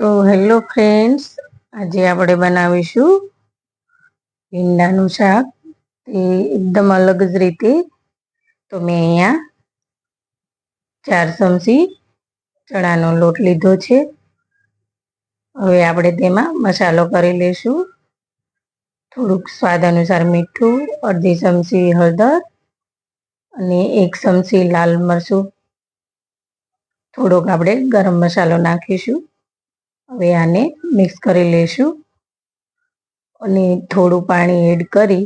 તો hello friends, આજે આપણે બનાવીશું ભીંડાનું શાક. તે એકદમ અલગ જ રીતે તો મેં અહીંયા ચાર ચમચી ચણાનો લોટ લીધો છે. હવે આપણે તેમાં મસાલો કરી લઈશું. થોડુંક સ્વાદ અનુસાર મીઠું, અડધી ચમચી હળદર અને એક ચમચી લાલ મરચું. થોડોક આપણે ગરમ મસાલો નાખીશું. હવે આને મિક્સ કરી લઈશું. અને થોડું પાણી એડ કરી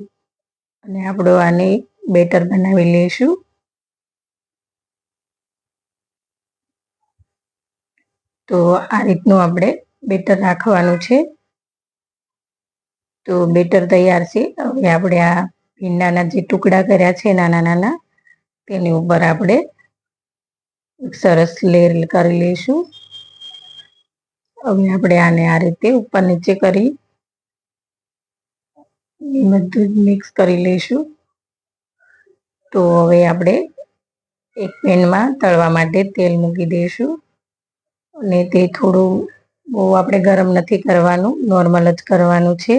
અને આપણો આને બેટર બનાવી લઈશું. તો આ રીતનું આપણે બેટર રાખવાનું છે. તો બેટર તૈયાર છે. હવે આપણે આ ભીંડાના જે ટુકડા કર્યા છે નાના નાના, તેની ઉપર આપણે સરસ લેર કરી લઈશું. હવે આપણે આને આ રીતે ઉપર નીચે કરી બધું મિક્સ કરી લઈશું. તો હવે આપણે એક પેનમાં તળવા માટે તેલ મૂકી દઈશું અને તે થોડું બહુ આપણે ગરમ નથી કરવાનું નોર્મલ જ કરવાનું છે.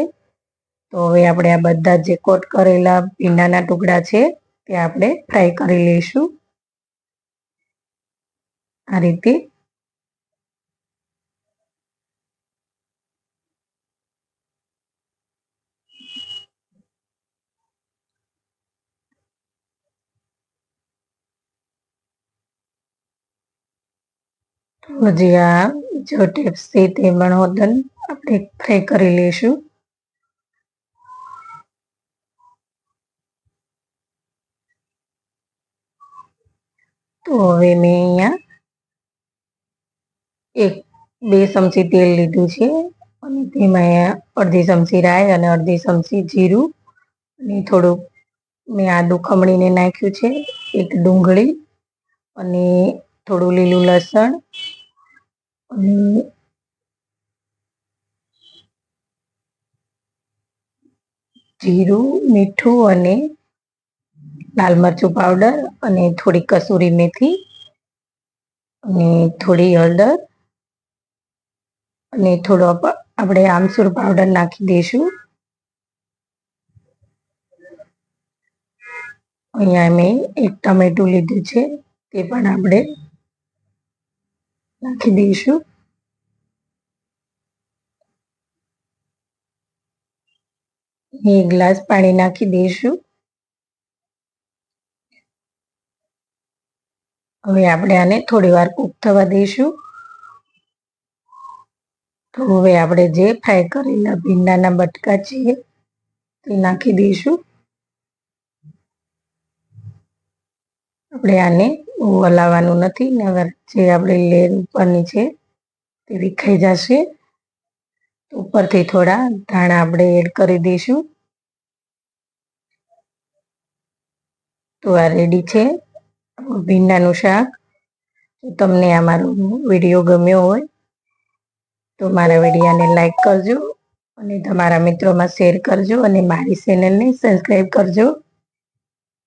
તો હવે આપણે આ બધા જે કોટ કરેલા ભીંડાના ટુકડા છે તે આપણે ફ્રાય કરી લઈશું. આ રીતે હજી આ જો ટેપ્સ છે તે પણ આપણે ફ્રાય કરી લઈશું. તો હવે મેં અહીંયા એક બે ચમચી તેલ લીધું છે, અને તેમાં અડધી ચમચી રાઈ અને અડધી ચમચી જીરું, અને થોડુંક મેં આદું ખમણીને નાખ્યું છે, એક ડુંગળી, અને થોડું લીલું લસણ જીરું, મીઠું અને લાલ મરચું પાવડર અને થોડી કસૂરી મેથી અને થોડી હળદર અને થોડો આપણે આમસૂર પાવડર નાખી દઈશું. અહીંયા મેં એક ટમેટું લીધું છે, તે પણ આપણે નાખી દઈશું એક ગ્લાસ પાણી નાખી દઈશું હવે આપણે આને થોડી વાર કૂક થવા દઈશું તો હવે આપણે જે ફ્રાય કરેલા ભીંડાના બટકા છે તે નાખી દઈશું આપણે આને હલાવવાનું નથી નગર જે આપણે લેર ઉપરની છે તે વિખાઈ જશે. ઉપરથી થોડા ધાણા આપણે એડ કરી દઈશું. તો આ રેડી છે. ભીંડાનું શાક. તમને આ મારો વીડિયો ગમ્યો હોય તો મારા વિડીયાને લાઈક કરજો અને તમારા મિત્રોમાં શેર કરજો અને મારી ચેનલને સબસ્ક્રાઈબ કરજો.